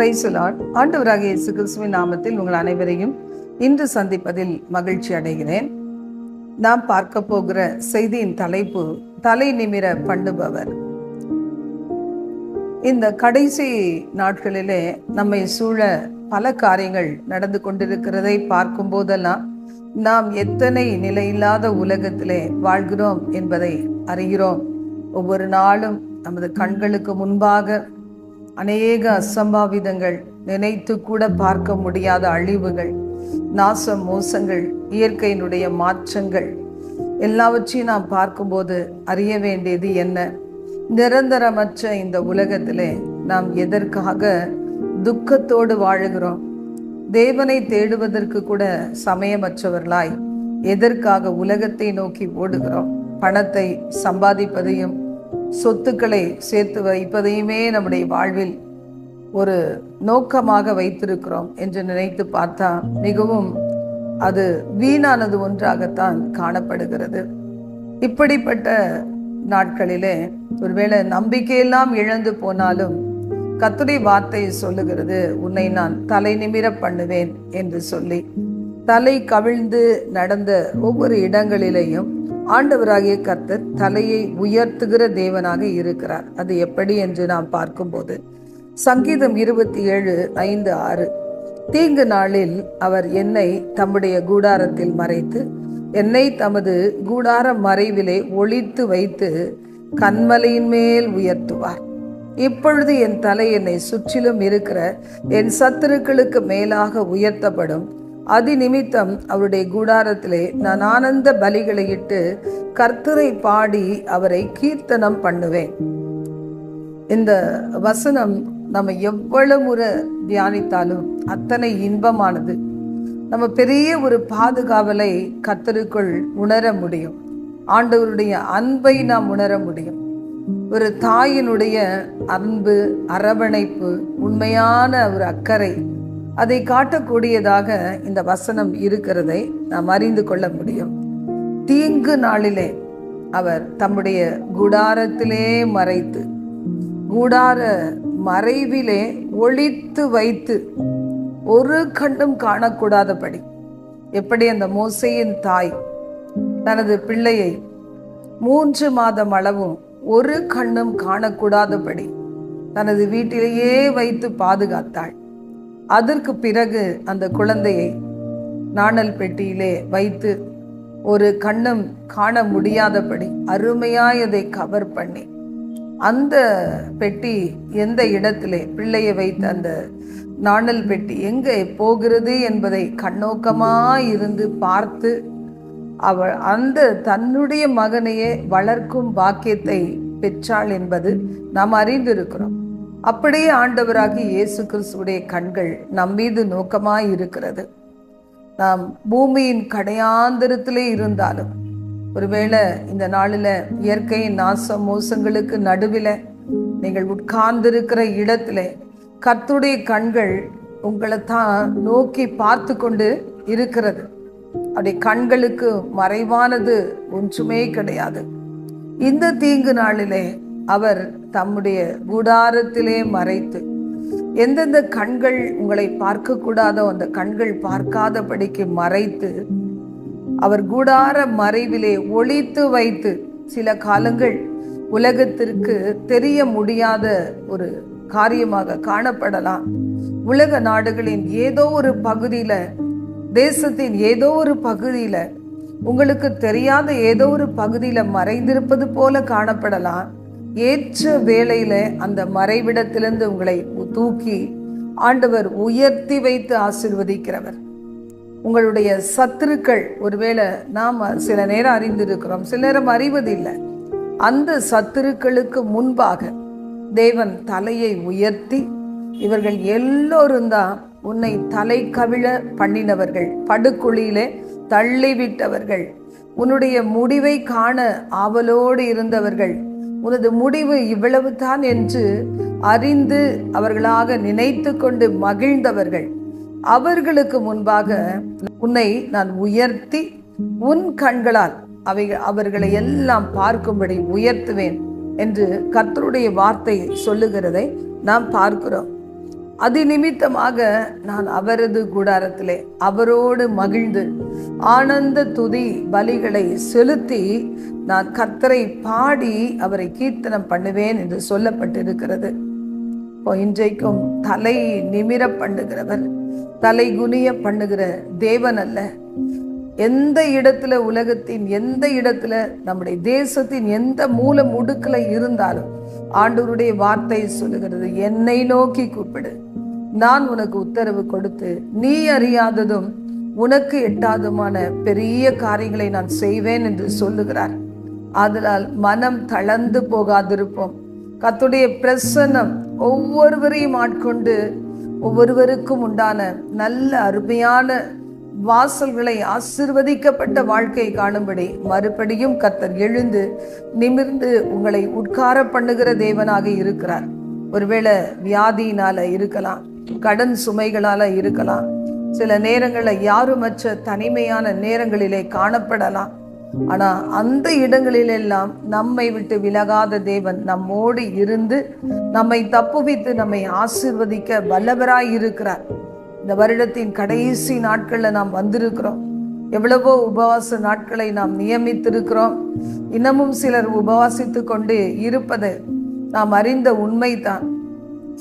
பிரைசலாட் ஆண்டவராக இயேசு கிறிஸ்துவின் நாமத்தில் உங்கள் அனைவரையும் இன்று சந்திப்பதில் மகிழ்ச்சி அடைகிறேன். நாம் பார்க்க போகிற செய்தியின் தலைப்பு தலை நிமிர பண்ணுபவர். இந்த கடைசி நாட்களிலே நம்மை சூழ பல காரியங்கள் நடந்து கொண்டிருக்கிறதை பார்க்கும் போதெல்லாம் நாம் எத்தனை நிலையில்லாத உலகத்திலே வாழ்கிறோம் என்பதை அறிகிறோம். ஒவ்வொரு நாளும் நமது கண்களுக்கு முன்பாக அநேக அசம்பாவிதங்கள் நினைத்து கூட பார்க்க முடியாத அழிவுகள் நாச மோசங்கள் இயற்கையினுடைய மாற்றங்கள். எல்லாவற்றையும் நாம் பார்க்கும்போது அறிய வேண்டியது என்ன? நிரந்தரமற்ற இந்த உலகத்திலே நாம் எதற்காக துக்கத்தோடு வாழுகிறோம்? தேவனை தேடுவதற்கு கூட சமயமற்றவர்களாய் எதற்காக உலகத்தை நோக்கி ஓடுகிறோம்? பணத்தை சம்பாதிப்பதையும் சொத்துக்களை சேர்த்து வைப்பதையுமே நம்முடைய வாழ்வில் ஒரு நோக்கமாக வைத்திருக்கிறோம் என்று நினைத்து பார்த்தா மிகவும் அது வீணானது ஒன்றாகத்தான் காணப்படுகிறது. இப்படிப்பட்ட நாட்களிலே ஒருவேளை நம்பிக்கையெல்லாம் இழந்து போனாலும் கத்துடைய வார்த்தை சொல்லுகிறது உன்னை நான் தலை நிமிர பண்ணுவேன் என்று சொல்லி. தலை கவிழ்ந்து நடந்த ஒவ்வொரு இடங்களிலேயும் ஆண்டவராகிய கர்த்தர் தலையை உயர்த்துகிற தேவனாக இருக்கிறார். அது எப்படி என்று நாம் பார்க்கும்போது சங்கீதம் இருபத்தி ஏழு ஐந்து ஆறு. தீங்கு நாளில் அவர் என்னை தம்முடைய கூடாரத்தில் மறைத்து என்னை தமது கூடார மறைவிலே ஒழித்து வைத்து கண்மலையின் மேல் உயர்த்துவார். இப்பொழுது என் தலை என்னை சுற்றிலும் இருக்கிற என் சத்துருக்களுக்கு மேலாக உயர்த்தப்படும் அதி நிமித்தம் அவருடைய கூடாரத்திலே நான் ஆனந்த பலிகளை இட்டு கர்த்தரை பாடி அவரை கீர்த்தனம் பண்ணுவேன். இந்த வசனம் நம்ம எவ்வளவு முறை தியானித்தாலும் அத்தனை இன்பமானது. நம்ம பெரிய ஒரு பாதுகாவலை கத்தருக்குள் உணர முடியும். ஆண்டவருடைய அன்பை நாம் உணர முடியும். ஒரு தாயினுடைய அன்பு அரவணைப்பு உண்மையான ஒரு அக்கறை அதை காட்டக்கூடியதாக இந்த வசனம் இருக்கிறதை நாம் அறிந்து கொள்ள முடியும். தீங்கு நாளிலே அவர் தம்முடைய கூடாரத்திலே மறைத்து கூடார மறைவிலே ஒழித்து வைத்து ஒரு கண்ணும் காணக்கூடாதபடி எப்படி அந்த மோசையின் தாய் தனது பிள்ளையை மூன்று மாதம் அளவும் ஒரு கண்ணும் காணக்கூடாதபடி தனது வீட்டிலேயே வைத்து பாதுகாத்தாள். அதற்கு பிறகு அந்த குழந்தையை நாணல் பெட்டியிலே வைத்து ஒரு கண்ணும் காண முடியாதபடி அருமையாய் அதை கவர் பண்ணி அந்த பெட்டி எந்த இடத்திலே? பிள்ளையை வைத்த அந்த நாணல் பெட்டி எங்கே போகிறது என்பதை கண்ணோக்கமாக இருந்து பார்த்து அவள் அந்த தன்னுடைய மகனையே வளர்க்கும் பாக்கியத்தை பெற்றாள் என்பது நாம் அறிந்திருக்கிறோம். அப்படியே ஆண்டவராகி இயேசு கிறிஸ்துடைய கண்கள் நம் மீது நோக்கமாய் இருக்கிறது நாம் பூமியின் கடையாந்திரத்திலே இருந்தாலும் ஒருவேளை இந்த நாளில் இயற்கையின் நாச மோசங்களுக்கு நடுவில் நீங்கள் உட்கார்ந்திருக்கிற இடத்துல கத்துடைய கண்கள் உங்களை தான் நோக்கி பார்த்து கொண்டு இருக்கிறது. அப்படி கண்களுக்கு மறைவானது ஒன்றுமே கிடையாது. இந்த தீங்கு நாளிலே அவர் தம்முடைய கூடாரத்திலே மறைத்து எந்தெந்த கண்கள் உங்களை பார்க்கக்கூடாதோ அந்த கண்கள் பார்க்காதபடிக்கு மறைத்து அவர் கூடார மறைவிலே ஒழித்து வைத்து சில காலங்கள் உலகத்திற்கு தெரிய முடியாத ஒரு காரியமாக காணப்படலாம். உலக நாடுகளின் ஏதோ ஒரு பகுதியில தேசத்தின் ஏதோ ஒரு பகுதியில உங்களுக்கு தெரியாத ஏதோ ஒரு பகுதியில மறைந்திருப்பது போல காணப்படலாம். ஏற்ற வேளையில அந்த மறைவிடத்திலிருந்து உங்களை தூக்கி ஆண்டவர் உயர்த்தி வைத்து ஆசிர்வதிக்கிறவர். உங்களுடைய சத்துருக்கள் ஒருவேளை நாம் சில நேரம் அறிந்திருக்கிறோம் சில நேரம் அறிவதில்லை. அந்த சத்துருக்களுக்கு முன்பாக தேவன் தலையை உயர்த்தி இவர்கள் எல்லோரும் தான் உன்னை தலை கவிழ பண்ணினவர்கள் படுக்குழியிலே தள்ளிவிட்டவர்கள். உன்னுடைய முடிவை காண ஆவலோடு இருந்தவர்கள். உனது முடிவு இவ்வளவு தான் என்று அறிந்து அவர்களாக நினைத்து கொண்டு மகிழ்ந்தவர்கள். அவர்களுக்கு முன்பாக உன்னை நான் உயர்த்தி உன் கண்களால் அவை அவர்களை எல்லாம் பார்க்கும்படி உயர்த்துவேன் என்று கர்த்தருடைய வார்த்தை சொல்லுகிறதை நாம் பார்க்கிறோம். அது நிமித்தமாக நான் அவரது கூடாரத்திலே அவரோடு மகிழ்ந்து ஆனந்த துதி பலிகளை செலுத்தி நான் கர்த்தரை பாடி அவரை கீர்த்தனம் பண்ணுவேன் என்று சொல்லப்பட்டிருக்கிறது. இப்போ இன்றைக்கும் தலை நிமிர பண்ணுகிறவர் தலை குனிய பண்ணுகிற தேவன் அல்ல. எந்த இடத்துல உலகத்தின் எந்த இடத்துல நம்முடைய தேசத்தின் எந்த மூல முடுக்கில் இருந்தாலும் ஆண்டவருடைய வார்த்தை சொல்லுகிறது. என்னை நோக்கி கூப்பிடு. நான் உனக்கு உத்தரவு கொடுத்து நீ அறியாததும் உனக்கு எட்டாதுமான பெரிய காரியங்களை நான் செய்வேன் என்று சொல்லுகிறார். அதனால் மனம் தளர்ந்து போகாதிருப்போம். கத்துடைய பிரசன்னம் ஒவ்வொருவரையும் ஆட்கொண்டு ஒவ்வொருவருக்கும் உண்டான நல்ல அருமையான வாசல்களை ஆசிர்வதிக்கப்பட்ட வாழ்க்கை காணும்படி மறுபடியும் கத்தர் எழுந்து நிமிர்ந்து உங்களை உட்கார பண்ணுகிற தேவனாக இருக்கிறார். ஒருவேளை வியாதியினால இருக்கலாம் கடன் சுமைகளால இருக்கலாம் சில நேரங்களில் யாருமற்ற தனிமையான நேரங்களிலே காணப்படலாம். ஆனா அந்த இடங்களிலெல்லாம் நம்மை விட்டு விலகாத தேவன் நம்மோடு இருந்து நம்மை தப்புவித்து நம்மை ஆசிர்வதிக்க வல்லவராய் இருக்கிறார் இந்த வருடத்தின் கடைசி நாட்களில் நாம் வந்திருக்கிறோம். எவ்வளவோ உபவாச நாட்களை நாம் நியமித்திருக்கிறோம். இன்னமும் சிலர் உபவாசித்து கொண்டு இருப்பது நாம் அறிந்த உண்மைதான்.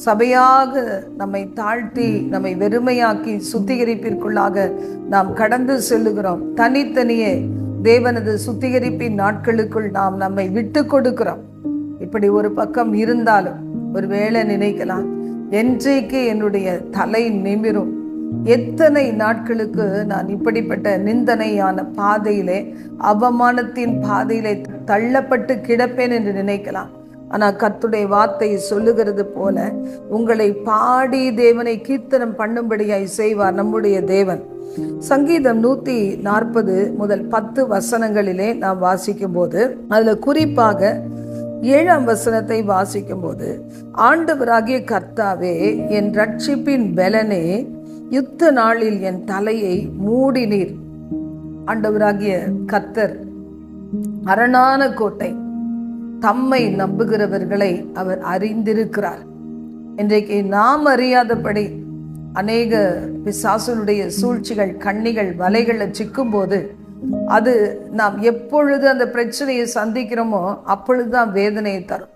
சபையாக நம்மை தாழ்த்தி நம்மை வெறுமையாக்கி சுத்திகரிப்பிற்குள்ளாக நாம் கடந்து செல்லுகிறோம். தனித்தனியே தேவனது சுத்திகரிப்பின் நாட்களுக்குள் நாம் நம்மை விட்டு கொடுக்கிறோம். இப்படி ஒரு பக்கம் இருந்தாலும் ஒருவேளை நினைக்கலாம். என்றைக்கு என்னுடைய தலை நிமிரும். எத்தனை நாட்களுக்கு நான் இப்படிப்பட்ட நிந்தனையான பாதையிலே அவமானத்தின் பாதையிலே தள்ளப்பட்டு கிடப்பேன் என்று நினைக்கலாம். ஆனால் கர்த்துடைய வார்த்தை சொல்லுகிறது போல உங்களை பாடி தேவனை கீர்த்தனம் பண்ணும்படியாய் செய்வார் நம்முடைய தேவன். சங்கீதம் நூத்தி நாற்பது முதல் பத்து வசனங்களிலே நாம் வாசிக்கும் போது அதுல குறிப்பாக ஏழாம் வசனத்தை வாசிக்கும் போது ஆண்டவராகிய கர்த்தாவே என் ரட்சிப்பின் பலனே யுத்த நாளில் என் தலையை மூடினீர். ஆண்டவராகிய கத்தர் அரணான கோட்டை தம்மை நம்புகிறவர்களை அவர் அறிந்திருக்கிறார். இன்றைக்கு நாம் அறியாதபடி அநேக பிசாசனுடைய சூழ்ச்சிகள் கண்ணிகள் வலைகளில் சிக்கும்போது அது நாம் எப்பொழுது அந்த பிரச்சனையை சந்திக்கிறோமோ அப்பொழுதுதான் வேதனையை தரும்.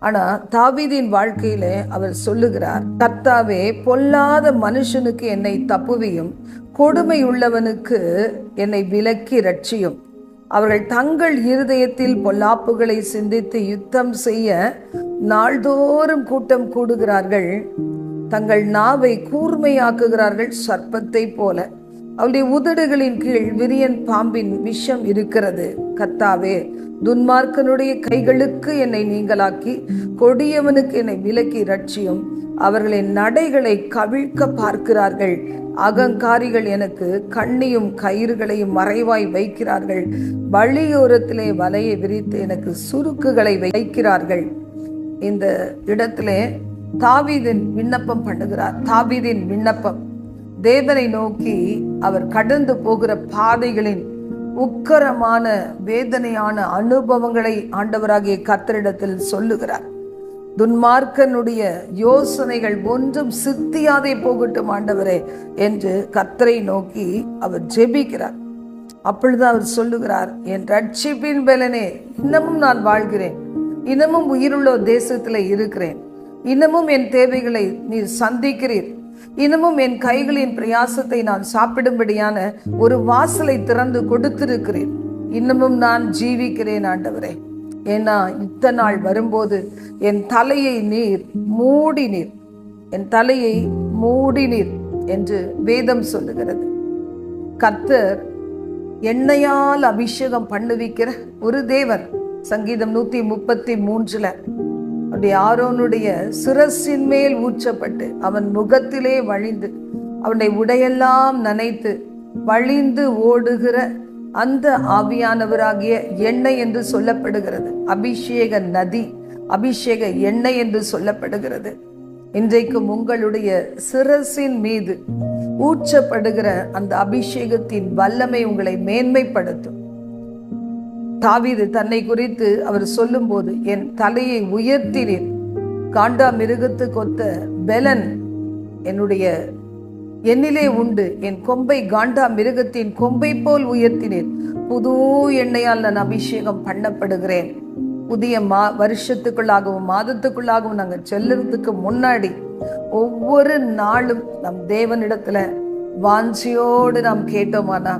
ஆனா தாவீதின் வாழ்க்கையில அவர் சொல்லுகிறார் கர்த்தாவே பொல்லாத மனுஷனுக்கு என்னை தப்புவியும் கொடுமை உள்ளவனுக்கு என்னை விலக்கி ரட்சியும் அவர்கள் தங்கள் இருதயத்தில் பொல்லாப்புகளை சிந்தித்து யுத்தம் செய்ய நாள்தோறும் கூட்டம் கூடுகிறார்கள். தங்கள் நாவை கூர்மையாக்குகிறார்கள் சர்ப்பத்தை போல. அவருடைய உதடுகளின் கீழ் விரியன் பாம்பின் விஷம் இருக்கிறது. கத்தாவே துன்மார்க்கனுடைய கைகளுக்கு என்னை நீங்களாக்கி கொடியவனுக்கு என்னை விலக்கி ரட்சியும் அவர்களின் நடைகளை கவிழ்க்க பார்க்கிறார்கள். அகங்காரிகள் எனக்கு கண்ணியும் கயிறுகளையும் மறைவாய் வைக்கிறார்கள். வழியோரத்திலே வலையை விரித்து எனக்கு சுருக்குகளை வைக்கிறார்கள். இந்த இடத்திலே தாவீதின் விண்ணப்பம் பண்ணுகிறார். தாவீதின் விண்ணப்பம். தேவனை நோக்கி அவர் கடந்து போகிற பாதைகளின் உக்கரமான வேதனையான அனுபவங்களை ஆண்டவராகிய கத்தரிடத்தில் சொல்லுகிறார். துன்மார்க்கனுடைய யோசனைகள் ஒன்றும் சித்தியாதே போகட்டும் ஆண்டவரே என்று கத்தரை நோக்கி அவர் ஜெபிக்கிறார். அப்பொழுது அவர் சொல்லுகிறார் என் ரட்சிப்பின் பலனே இன்னமும் நான் வாழ்கிறேன். இன்னமும் உயிருள்ள தேசத்தில் இருக்கிறேன். இன்னமும் என் தேவைகளை நீர் சந்திக்கிறீர். இன்னமும் என் கைகளின் பிரயாசத்தை நான் சாப்பிடும்படியான ஒரு வாசலை திறந்து கொடுத்திருக்கிறேன். இன்னமும் நான் ஜீவிக்கிறேன் ஆண்டவரே. ஏன்னா இத்தனை நாள் வரும்போது என் தலையை நீர் மூடினீர் என் தலையை மூடினீர் என்று வேதம் சொல்லுகிறது. கத்தர் எண்ணெயால் அபிஷேகம் பண்ணுவிக்கிற ஒரு தேவர் சங்கீதம் நூத்தி முப்பத்தி மூன்றுல அப்படி ஆரோனுடைய சிரசின் மேல் ஊற்றப்பட்டு அவன் முகத்திலே வழிந்து அவனுடைய உடையெல்லாம் நனைத்து வழிந்து ஓடுகிற அந்த ஆவியானவராகிய எண்ணெய் என்று சொல்லப்படுகிறது. அபிஷேக நதி அபிஷேக எண்ணெய் என்று சொல்லப்படுகிறது. இன்றைக்கும் உங்களுடைய சிரசின் மீது ஊற்றப்படுகிற அந்த அபிஷேகத்தின் வல்லமை உங்களை மேன்மைப்படுத்தும். தாவீது தன்னை குறித்து அவர் சொல்லும்போது என் தலையை உயர்த்தினீர். காண்டா மிருகத்து கொத்த பெலன் என்னுடைய என்னிலே உண்டு. என் கொம்பை காண்டா மிருகத்தின் கொம்பை போல் உயர்த்தினேன் புது எண்ணெயால் நான் அபிஷேகம் பண்ணப்படுகிறேன். புதிய மா வருஷத்துக்குள்ளாகவும் மாதத்துக்குள்ளாகவும் நாங்கள் செல்லுறதுக்கு முன்னாடி ஒவ்வொரு நாளும் நம் தேவனிடத்துல வாஞ்சியோடு நாம் கேட்டோமானா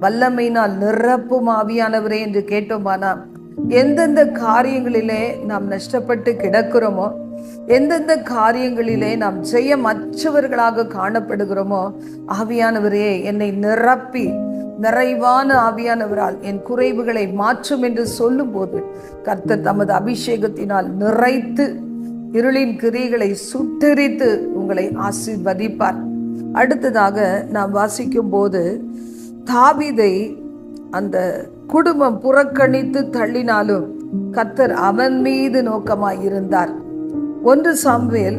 வல்லமையினால் நிரப்பும் ஆவியானவரே என்று கேட்டோமானா? எந்தெந்த காரியங்களிலே நாம் நஷ்டப்பட்டு கிடக்கிறோமோ எந்தெந்த காரியங்களிலே நாம் செய்ய மற்றவர்களாக காணப்படுகிறோமோ ஆவியானவரே என்னை நிரப்பி நிறைவான ஆவியானவரால் என் குறைவுகளை மாற்றும் என்று சொல்லும்போது கர்த்தர் தமது அபிஷேகத்தினால் நிறைத்து இருளின் கிரிகளை சுட்டெரித்து உங்களை ஆசீர்வதிப்பார். அடுத்ததாக நாம் வாசிக்கும் போது தாவிதை அந்த குடும்பம் புறக்கணித்து தள்ளினாலும் கத்தர் அவன் மீது நோக்கமாய் இருந்தார் ஒன்று சாம்வேல்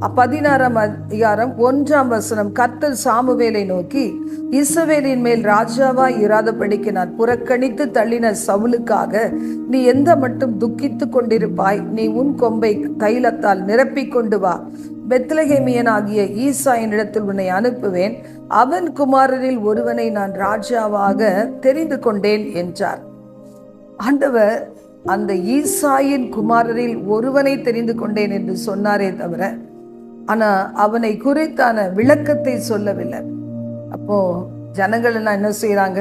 பதினாறாம் அதிகாரம் ஒன்றாம் வசனம் கர்த்தர் சாமுவேலை நோக்கி இசவேலின் மேல் ராஜாவா இராதபடிக்கு நான் புறக்கணித்து தள்ளின சவுலுக்காக நீ எந்த மட்டும் துக்கித்து கொண்டிருப்பாய் நீ உன் கொம்பை தைலத்தால் நிரப்பிக் கொண்டு வா. பெத்லகேமியனாகிய ஈசாயினிடத்தில் உன்னை அனுப்புவேன். அவன் குமாரரில் ஒருவனை நான் ராஜாவாக தெரிந்து கொண்டேன் என்றார். ஆண்டவர் அந்த ஈசாயின் குமாரரில் ஒருவனை தெரிந்து கொண்டேன் என்று சொன்னாரே தவிர ஆனா அவனை குறித்தான விளக்கத்தை சொல்லவில்லை. அப்போ ஜனங்கள் எல்லாம் என்ன செய்யறாங்க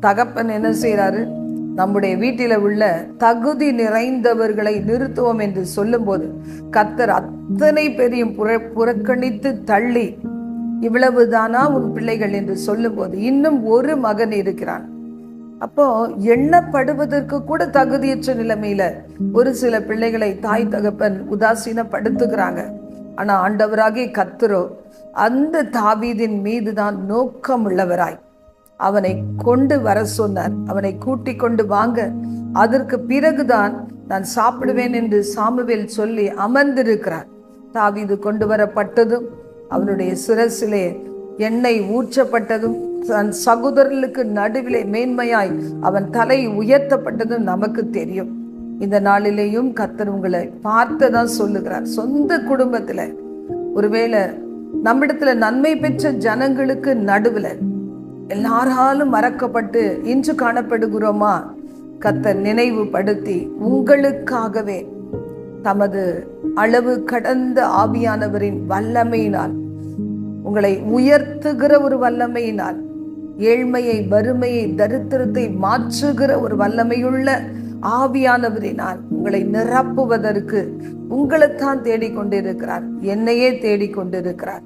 தகப்பன் என்ன செய்யறாரு நம்முடைய வீட்டில உள்ள தகுதி நிறைந்தவர்களை நிறுத்துவோம் என்று சொல்லும்போது கத்தர் அத்தனை பேரையும் புற புறக்கணித்து தள்ளி இவ்வளவுதானா உன் பிள்ளைகள்? என்று சொல்லும்போது இன்னும் ஒரு மகன் இருக்கிறான். அப்போ எண்ணப்படுவதற்கு கூட தகுதியற்ற நிலைமையில ஒரு சில பிள்ளைகளை தாய் தகப்பன் உதாசீனப்படுத்துகிறாங்க. ஆனால் ஆண்டவராகிய கத்துரோ அந்த தாவீதின் மீதுதான் நோக்கம் உள்ளவராய் அவனை கொண்டு வர சொன்னார். அவனை கூட்டி கொண்டு வாங்க. அதற்கு பிறகுதான் நான் சாப்பிடுவேன் என்று சாமுவேல் சொல்லி அமர்ந்திருக்கிறார். தாவீது கொண்டு வரப்பட்டதும் அவனுடைய சிரசிலே எண்ணெய் ஊற்றப்பட்டதும் தன் சகோதரர்களுக்கு நடுவிலே மேன்மையாய் அவன் தலை உயர்த்தப்பட்டதும் நமக்கு தெரியும். இந்த நாளிலேயும் கத்தர் உங்களை பார்த்ததான் சொல்லுகிறார். சொந்த குடும்பத்துல ஒருவேளை நம்மிடத்துல நன்மை பெற்ற ஜனங்களுக்கு நடுவில் எல்லாராலும் மறக்கப்பட்டு இன்று காணப்படுகிறோமா? கத்தர் நினைவுபடுத்தி உங்களுக்காகவே தமது அளவு கடந்த ஆவியானவரின் வல்லமையினால் உங்களை உயர்த்துகிற ஒரு வல்லமையினால் ஏழ்மையை வறுமையை தரித்திரத்தை மாற்றுகிற ஒரு வல்லமையுள்ள ஆவியானவரினால் உங்களை நிரப்புவதற்கு உங்களைத்தான் தேடிக்கொண்டிருக்கிறார். என்னையே தேடிக்கொண்டிருக்கிறார்.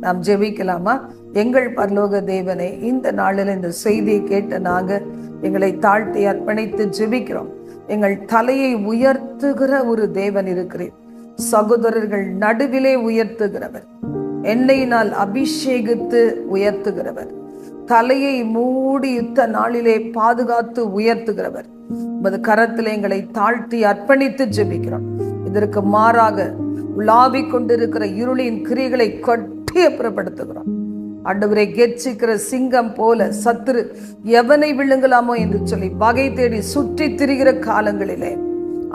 நாம் ஜெபிக்கலாமா? எங்கள் பரலோக தேவனே இந்த நாளில் இந்த செய்தியை கேட்ட நாங்கள் எங்களை தாழ்த்தி அர்ப்பணித்து ஜெபிக்கிறோம். எங்கள் தலையை உயர்த்துகிற ஒரு தேவன் இருக்கிறேன் சகோதரர்கள் நடுவிலே உயர்த்துகிறவர். எண்ணெயினால் அபிஷேகித்து உயர்த்துகிறவர். தலையை மூடி யுத்த நாளிலே பாதுகாத்து உயர்த்துகிறவர். உமது கரத்தில் எங்களை தாழ்த்தி அர்ப்பணித்து ஜெபிக்கிறோம். இதற்கு மாறாக உலாவிக் கொண்டிருக்கிற இருளின் கிரிகளை கொட்டி அப்புறப்படுத்துகிறோம். ஆண்டவரை கெச்சிக்கிற சிங்கம் போல சத்துரு எவனை விழுங்கலாமோ என்று சொல்லி வகை தேடி சுற்றி திரிகிற காலங்களிலே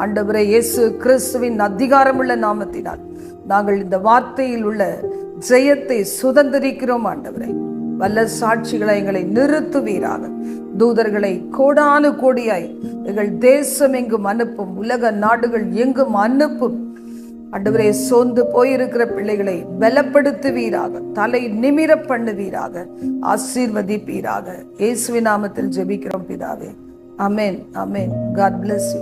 ஆண்டவரை இயேசு கிறிஸ்துவின் அதிகாரமுள்ள நாமத்தினால் நாங்கள் இந்த வார்த்தையில் உள்ள ஜெயத்தை சுதந்திரிக்கிறோம் ஆண்டவரை. வல்ல சாட்சிகளை எங்களை நிறுத்துவீராக. தூதர்களை கோடானு கோடியாய் எங்கள் தேசம் எங்கும் அனுப்பும் உலக நாடுகள் எங்கும் அனுப்பும். அன்றுவரே சோர்ந்து போயிருக்கிற பிள்ளைகளை பலப்படுத்துவீராக தலை நிமிர பண்ணுவீராக ஆசீர்வதிப்பீராக. இயேசுவி நாமத்தில் ஜெபிக்கிறோம் பிதாவே. Amen amen God bless you